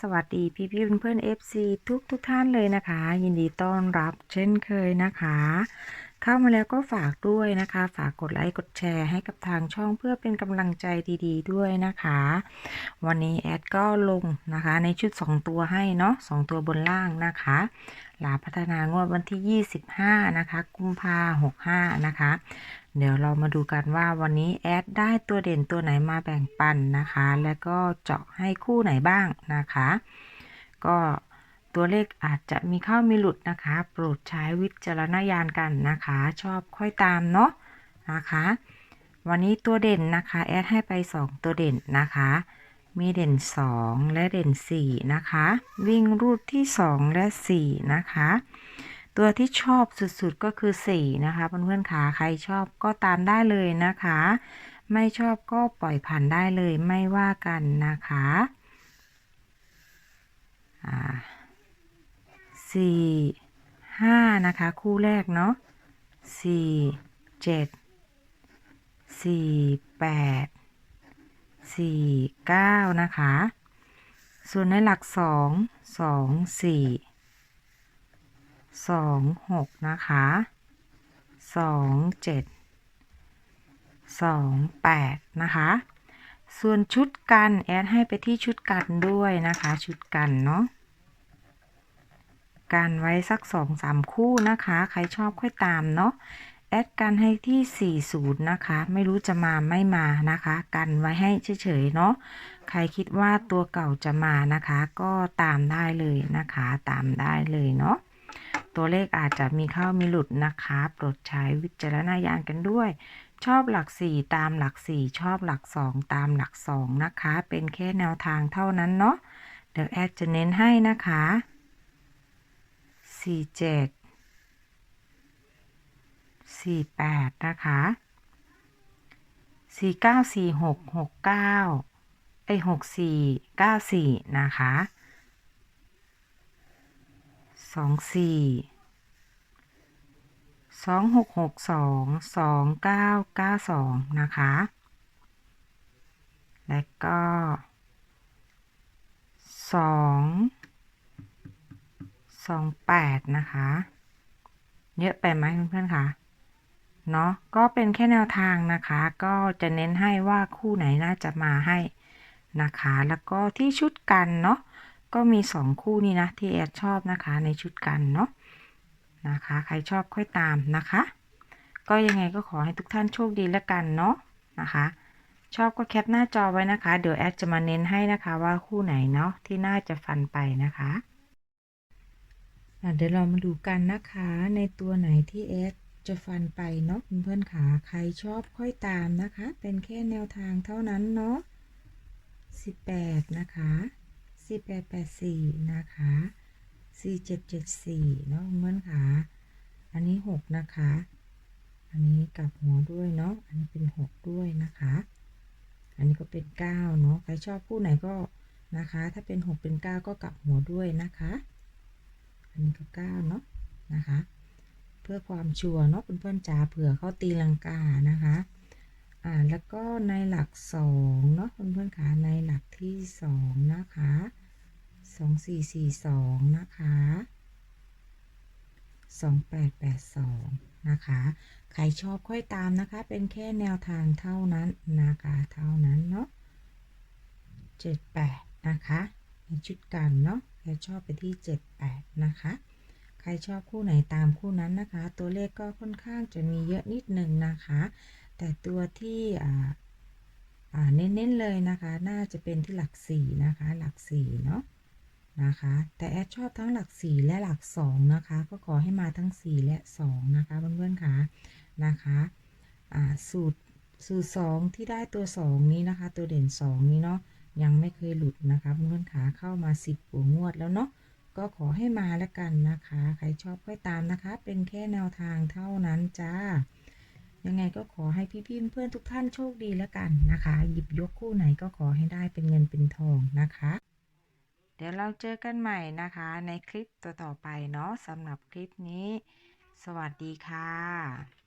สวัสดีพี่พี่เพื่อนๆ FC ทุกทุกท่านเลยนะคะ ยินดีต้อนรับเช่นเคยนะคะ เข้ามาแล้วก็ฝากด้วยนะคะ ฝากกดไลค์กดแชร์ให้กับทางช่องเพื่อเป็นกำลังใจดีๆ ด้วยนะคะ วันนี้แอดก็ลงนะคะ ในชุด 2 ตัวให้เนาะ2ตัวบนล่างนะคะลาพัฒนางวดวันที่ 25 นะคะ กุมภา65 นะคะ เดี๋ยวเรามาดูกันว่าวันนี้แอดได้ตัวเด่นตัวไหนมาแบ่งปันนะคะ แล้วก็เจาะให้คู่ไหนบ้างนะคะ ก็ตัวเลขอาจจะมีเข้ามีหลุดนะคะ โปรดใช้วิจารณญาณกันนะคะ ชอบค่อยตามเนาะนะคะ วันนี้ตัวเด่นนะคะ แอดให้ไป 2 ตัวเด่นนะคะ มีเด่น 2 และเด่น 4 นะคะ วิ่งรูดที่ 2 และ 4 นะคะ ตัวที่ชอบสุดๆก็คือ 4 นะคะเพื่อนๆขาใครชอบก็ตามได้เลยนะคะ ไม่ชอบก็ปล่อยผ่านได้เลยไม่ว่ากันนะคะอ่าสี่ห้านะคะ คู่แรกเนาะสี่เจ็ดสี่แปดสี่เก้านะคะ ส่วนในหลักสองสองสี่ สองหกนะคะสองเจ็ดสองแปดนะคะ ส่วนชุดกันแอดให้ไปที่ชุดกันด้วยนะคะ ชุดกันเนาะกันไว้สักสองสามคู่นะคะ ใครชอบค่อยตามเนาะแอดกันให้ที่ 40 นะคะ ไม่รู้จะมาไม่มานะคะ กันไว้ให้เฉยๆเนาะ ใครคิดว่าตัวเก่าจะมานะคะ ก็ตามได้เลยนะคะ ตามได้เลยเนาะ ตัวเลขอาจจะมีเข้ามีหลุดนะคะ โปรดใช้วิจารณญาณกันด้วย ชอบหลัก 4 ตามหลัก 4 ชอบหลัก 2 ตามหลัก 2 นะคะ เป็นแค่แนวทางเท่านั้นเนาะเดี๋ยวแอดจะเน้นให้นะคะสี่เจ็ดสี่แปดนะคะสี่เก้าสี่หกหกเก้าไอหกสี่เก้าสี่นะคะ สองสี่สองหกหกสองสองเก้าเก้าสองนะคะ และก็สองสองแปดนะคะ เยอะไปไหมเพื่อนๆคะเนาะก็เป็นแค่แนวทางนะคะ ก็จะเน้นให้ว่าคู่ไหนน่าจะมาให้นะคะ แล้วก็ที่ชุดกันเนาะ ก็มีสองคู่นี้นะที่แอดชอบนะคะในชุดกันเนาะนะคะ ใครชอบค่อยตามนะคะ ก็ยังไงก็ขอให้ทุกท่านโชคดีแล้วกันเนาะนะคะ ชอบก็แคปหน้าจอไว้นะคะ เดี๋ยวแอดจะมาเน้นให้นะคะว่าคู่ไหนเนาะที่น่าจะฟันไปนะคะเดี๋ยวเรามาดูกันนะคะ ในตัวไหนที่เอสจะฟันไปเนาะเพื่อนๆขาใครชอบค่อยตามนะคะ เป็นแค่แนวทางเท่านั้นเนาะ18 นะคะ 1884นะคะ4774เนาะเพื่อนๆขาอันนี้6นะคะ อันนี้กลับหัวด้วยเนาะ อันนี้เป็น6ด้วยนะคะ อันนี้ก็เป็น9เนาะ ใครชอบคู่ไหนก็นะคะ ถ้าเป็น6เป็น9ก็กลับหัวด้วยนะคะ อันนี้ก็เก้าเนาะนะคะ เพื่อความชัวร์เนาะเพื่อนๆจ๋าเผื่อเขาตีลังกานะคะ แล้วก็ในหลักสองเนาะเพื่อนๆขาในหลักที่สองนะคะสองสี่สี่สองนะคะสองแปดแปดสองนะคะ ใครชอบค่อยตามนะคะ เป็นแค่แนวทางเท่านั้นนะคะเท่านั้นเนาะเจ็ดแปดนะคะในชุดกันเนาะใครชอบไปที่78นะคะใครชอบคู่ไหนตามคู่นั้นนะคะ ตัวเลขก็ค่อนข้างจะมีเยอะนิดหนึ่งนะคะ แต่ตัวที่เน้นๆเลยนะคะ น่าจะเป็นที่หลัก4นะคะ หลัก4เนาะนะคะ แต่แอดชอบทั้งหลัก4และหลัก2นะคะ ก็ขอให้มาทั้ง4และ2นะคะเพื่อนๆค่ะนะคะสูตรสูตร2ที่ได้ตัว2นี้นะคะ ตัวเด่น2นี้เนาะยังไม่เคยหลุดนะคะเพื่อนๆขาเข้ามาสิบกว่างวดแล้วเนาะก็ขอให้มาแล้วกันนะคะ ใครชอบค่อยตามนะคะ เป็นแค่แนวทางเท่านั้นจ้า ยังไงก็ขอให้พี่ๆเพื่อนทุกท่านโชคดีแล้วกันนะคะ หยิบยกคู่ไหนก็ขอให้ได้เป็นเงินเป็นทองนะคะ เดี๋ยวเราเจอกันใหม่นะคะ ในคลิปต่อๆไปเนาะสำหรับคลิปนี้ สวัสดีค่ะ